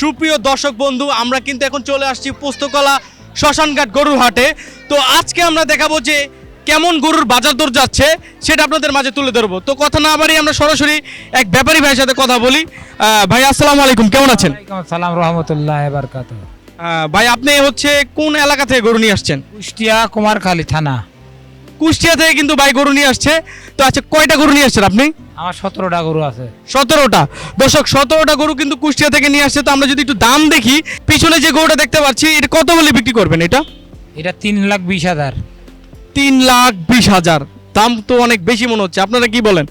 সুপ্রিয় দর্শক বন্ধু আমরা কিন্তু এখন চলে আসছি পুস্তকলা শ্মশানঘাট গরুর হাটে। তো আজকে আমরা দেখাবো যে কেমন গরুর বাজার দর যাচ্ছে সেটা আপনাদের মাঝে তুলে ধরবো। তো কথা না বাড়ি আমরা সরাসরি এক ব্যাপারী ভাইয়ের সাথে কথা বলি। ভাই আসসালামু আলাইকুম কেমন আছেন? সালাম রহমতুল্লাহ ভাই আপনি হচ্ছে কোন এলাকা থেকে গরু নিয়ে আসছেন? কুষ্টিয়া কুমারখালী থানা। কুষ্টিয়া থেকে কিন্তু ভাই গরু নিয়ে আসছে। তো আচ্ছা কয়টা গরু নিয়ে আসছেন আপনি? আমার সতেরোটা গরু আছে। সতেরোটা? দর্শক সতেরোটা গরু কিন্তু কুষ্টিয়া থেকে নিয়ে আসছে তো আমরা যদি একটু দাম দেখি পিছনে যে গরুটা দেখতে পাচ্ছি এটা কত বলে বিক্রি করবেন এটা? এটা তিন লাখ বিশ হাজার। তিন লাখ বিশ হাজার। দাম তো অনেক বেশি মনে হচ্ছে আপনারা কি বলেন?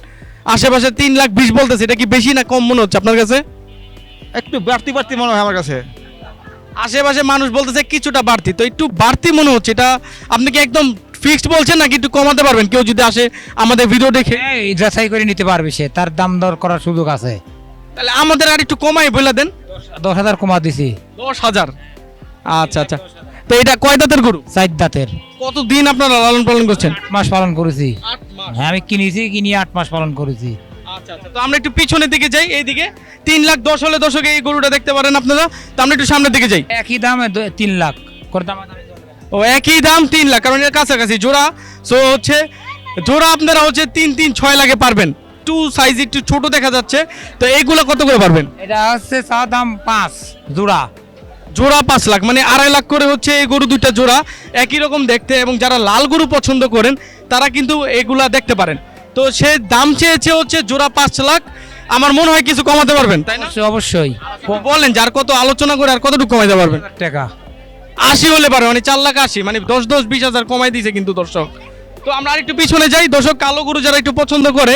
আশেপাশে তিন লাখ বিশ বলতেছে এটা কি বেশি না কম মনে হচ্ছে আপনার কাছে? একটু বাড়তি বাড়তি মনে হয় আমার কাছে। আশেপাশে মানুষ বলতেছে কিছুটা বাড়তি। তো একটু বাড়তি মনে হচ্ছে এটা আপনি কি একদম ফিক্সড বলছেন নাকি একটু কমাতে পারবেন? কেউ যদি আসে আমাদের ভিডিও দেখে। যাচাই করে নিতে পারবে সে তার দাম দর করার সুযোগ আছে। তাহলে আমাদের আর একটু কমাই বলে দেন। দশ হাজার কমা দিছি। দশ হাজার? আচ্ছা আচ্ছা। তো এটা কয় দাঁতের গরু? চার দাঁতের। কতদিন আপনারা লালন পালন করছেন? মাস পালন করেছি। হ্যাঁ আমি কিনেছি কিনি আট মাস পালন করেছি। আচ্ছা আচ্ছা। তো আমরা একটু পিছনের দিকে যাই এইদিকে। তিন লাখ দশ হলে দশকে এই গরুটা দেখতে পারেন আপনারা। তো আমরা একটু সামনের দিকে যাই। একই দাম তিন লাখ। করে দাম। ও একই দাম তিন লাখ কারণ এর কাছাকাছি জোড়া। সো হচ্ছে জোড়া আপনারা হচ্ছে তিন তিন ছয় লাখে পারবেন। টু সাইজ একটু ছোট দেখা যাচ্ছে তো এইগুলো কত করে পারবেন? এটা হচ্ছে চা দাম পাঁচ জোড়া। জোড়া পাঁচ লাখ মানে আড়াই লাখ করে হচ্ছে এই গরু দুইটা জোড়া। একই রকম দেখতে এবং যারা লাল গরু পছন্দ করেন তারা কিন্তু এগুলা দেখতে পারেন। তো সে দাম চেয়েছে হচ্ছে জোড়া পাঁচ লাখ। আমার মনে হয় কিছু কমাতে পারবেন তাই না? অবশ্যই, বলেন যার কত আলোচনা করে আর কতটুকু কমাইতে পারবেন? টাকা। আশি হলে পারে মানে চার লাখ আশি মানে দশ দশ বিশ হাজার কমাই দিয়েছে কিন্তু দর্শক। তো আমরা আরেকটু পিছনে যাই। দর্শক কালো গরু যারা একটু পছন্দ করে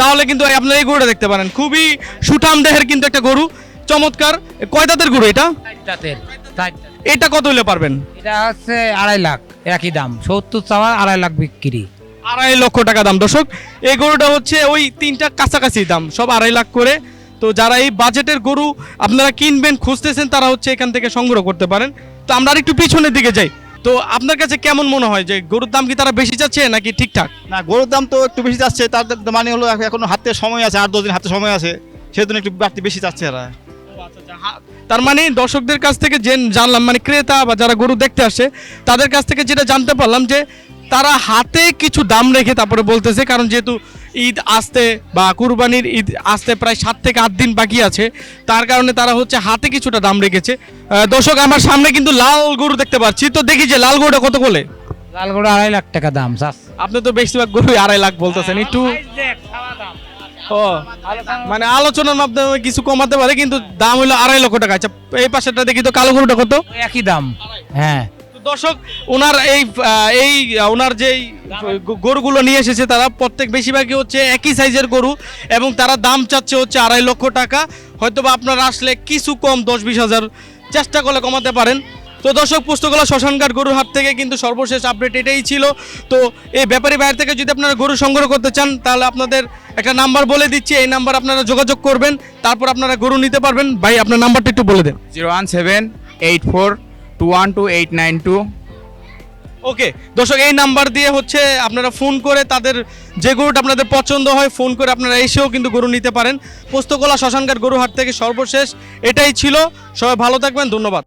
তাহলে কিন্তু আপনারা এই গরুটা দেখতে পারেন। খুবই সুঠাম দেহের কিন্তু একটা গরু। চমৎকার। কয় দাঁতের গরু এটা। এটা কত হলে পারবেন? এটা হচ্ছে আড়াই লাখ একই দাম। সত্তর চাওয়া আড়াই লাখ বিক্রি। আড়াই লক্ষ টাকা দাম। দর্শক এই গরুটা হচ্ছে ওই তিনটা কাছাকাছি দাম সব আড়াই লাখ করে। তো যারা এই বাজেটের গরু আপনারা কিনবেন খুঁজতেছেন তারা হচ্ছে এখান থেকে সংগ্রহ করতে পারেন। তো আমরা আর একটু পিছনের দিকে যাই। তো আপনার কাছে কেমন মনে হয় যে গরুর দাম কি তারা বেশি চাচ্ছে নাকি ঠিকঠাক? না গরুর দাম তো একটু বেশি যাচ্ছে তার মানে হলো এখন হাতে সময় আছে আট দশ দিন হাতে সময় আছে সেজন্য একটু বাড়তি বেশি যাচ্ছে এরা। তার মানে দর্শকদের কাছ থেকে যে জানলাম মানে ক্রেতা বা যারা গরু দেখতে আসে তাদের কাছ থেকে যেটা জানতে পারলাম যে তারা হাতে কিছু দাম রেখে তারপরে বলতেছে কারণ যেহেতু ঈদ আসতে বা কুরবানির ঈদ আসতে প্রায় সাত থেকে আট দিন বাকি আছে। তার কারণে তারা হচ্ছে হাতে কিছুটা দাম রেখেছে। দর্শক আমার সামনে কিন্তু লাল গরু দেখতে পাচ্ছি। তো দেখি যে লাল গরুটা কত বলে? লালগোড়া আড়াই লাখ টাকা দাম চাষ আপনি তো বেশিরভাগ গরু আড়াই লাখ বলতেছেন। একটু ও মানে আলোচনার মাধ্যমে কিছু কমাতে পারে কিন্তু দাম হলো আড়াই লক্ষ টাকা। আচ্ছা এই পাশেটা দেখি তো কালো গরুটা কত? একই দাম। হ্যাঁ। দর্শক ওনার এই এই ওনার যেই গরুগুলো নিয়ে এসেছে তারা, প্রত্যেক বেশিরভাগই হচ্ছে একই সাইজের গরু এবং তারা দাম চাচ্ছে হচ্ছে আড়াই লক্ষ টাকা। হয়তো বা আপনারা আসলে কিছু কম, দশ বিশ হাজার চেষ্টা করলে কমাতে পারেন। তো দর্শক, পুস্তকলা শ্মশানঘাট গরুর হাট থেকে কিন্তু সর্বশেষ আপডেট এটাই ছিল। তো এই ব্যাপারী বাইরে থেকে যদি আপনারা গরু সংগ্রহ করতে চান, তাহলে আপনাদের একটা নাম্বার বলে দিচ্ছি। এই নাম্বার আপনারা যোগাযোগ করবেন, তারপর আপনারা গরু নিতে পারবেন। ভাই, আপনার নাম্বারটা একটু বলে দেন। Zero one seven eight four two one two eight nine two okay দর্শক, এই নাম্বার দিয়ে হচ্ছে আপনারা ফোন করে তাদের যে গরুটা আপনাদের পছন্দ হয় ফোন করে আপনারা এসেও কিন্তু গরু নিতে পারেন। পোস্তকলা শ্মশানঘাট গরু হাট থেকে সর্বশেষ, এটাই ছিল। সবাই ভালো থাকবেন, ধন্যবাদ।